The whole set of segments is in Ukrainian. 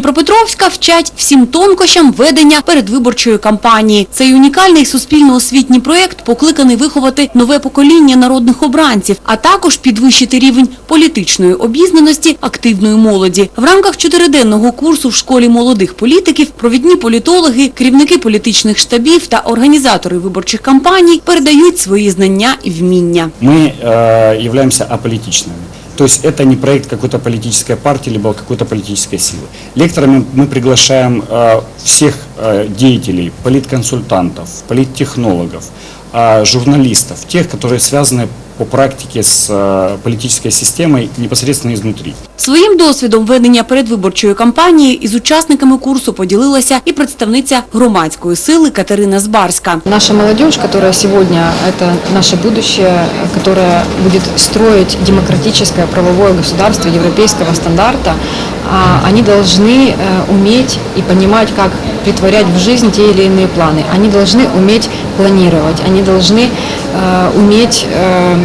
Дніпропетровська вчать всім тонкощам ведення передвиборчої кампанії. Цей унікальний суспільно-освітній проєкт покликаний виховати нове покоління народних обранців, а також підвищити рівень політичної обізнаності активної молоді. В рамках чотириденного курсу в школі молодих політиків провідні політологи, керівники політичних штабів та організатори виборчих кампаній передають свої знання і вміння. мы э, являемся аполитичными. То есть это не проект какой-то политической партии либо какой-то политической силы. Лекторами мы приглашаем э, всех э, деятелей, политконсультантов, политтехнологов, журналистов, тех, которые связаны по практике с э, политической системой непосредственно изнутри. Своїм досвідом ведення передвиборчої кампанії із учасниками курсу поділилася і представниця громадської сили Катерина Збарська. Наша молодежь, которая сегодня, это наше будущее, которое будет строить демократическое правовое государство европейского стандарта, а, они должны э, уметь и понимать, как притворять в жизнь те или иные планы. Они должны уметь планировать, они должны э, уметь э,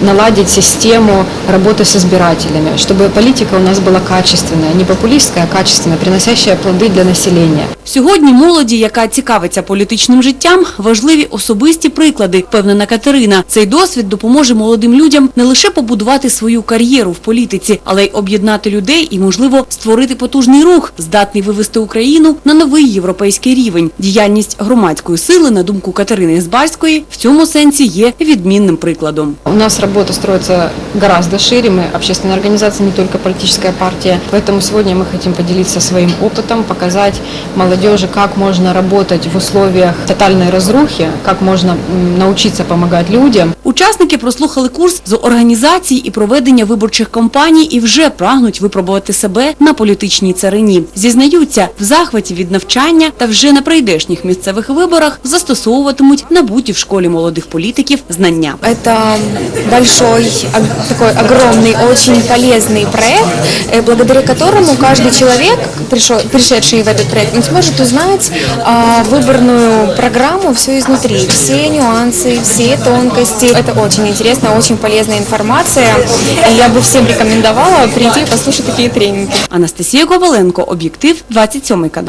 наладить систему работы с избирателями, чтобы политика у нас была качественная, не популистская, а качественная, приносящая плоды для населения. Сьогодні молоді, яка цікавиться політичним життям, важливі особисті приклади, впевнена Катерина. Цей досвід допоможе молодим людям не лише побудувати свою кар'єру в політиці, але й об'єднати людей і, можливо, створити потужний рух, здатний вивести Україну на новий європейський рівень. Діяльність громадської сили, на думку Катерини Збарської, в цьому сенсі є відмінним прикладом. У нас работа строится гораздо шире, мы общественная организация, не только политическая партия. Поэтому сегодня мы хотим поделиться своим опытом, показать молодежи, как можно работать в условиях тотальной разрухи, как можно м, научиться помогать людям. Учасники прослухали курс з організації і проведення виборчих кампаній і вже прагнуть випробувати себе на політичній царині. Зізнаються, в захваті від навчання та вже на прийдешніх місцевих виборах застосовуватимуть набуті в школі молодих політиків знання. Это большой, ог- такой огромный, очень полезный проект, э, благодаря которому каждый человек, пришел- пришедший в этот проект, он сможет узнать а, выборную программу все изнутри, все нюансы, все тонкости. Это очень интересно, очень полезная информация. И я бы всем рекомендовала прийти и послушать такие тренинги. Анастасія Коваленко, об'єктив, 27 канал.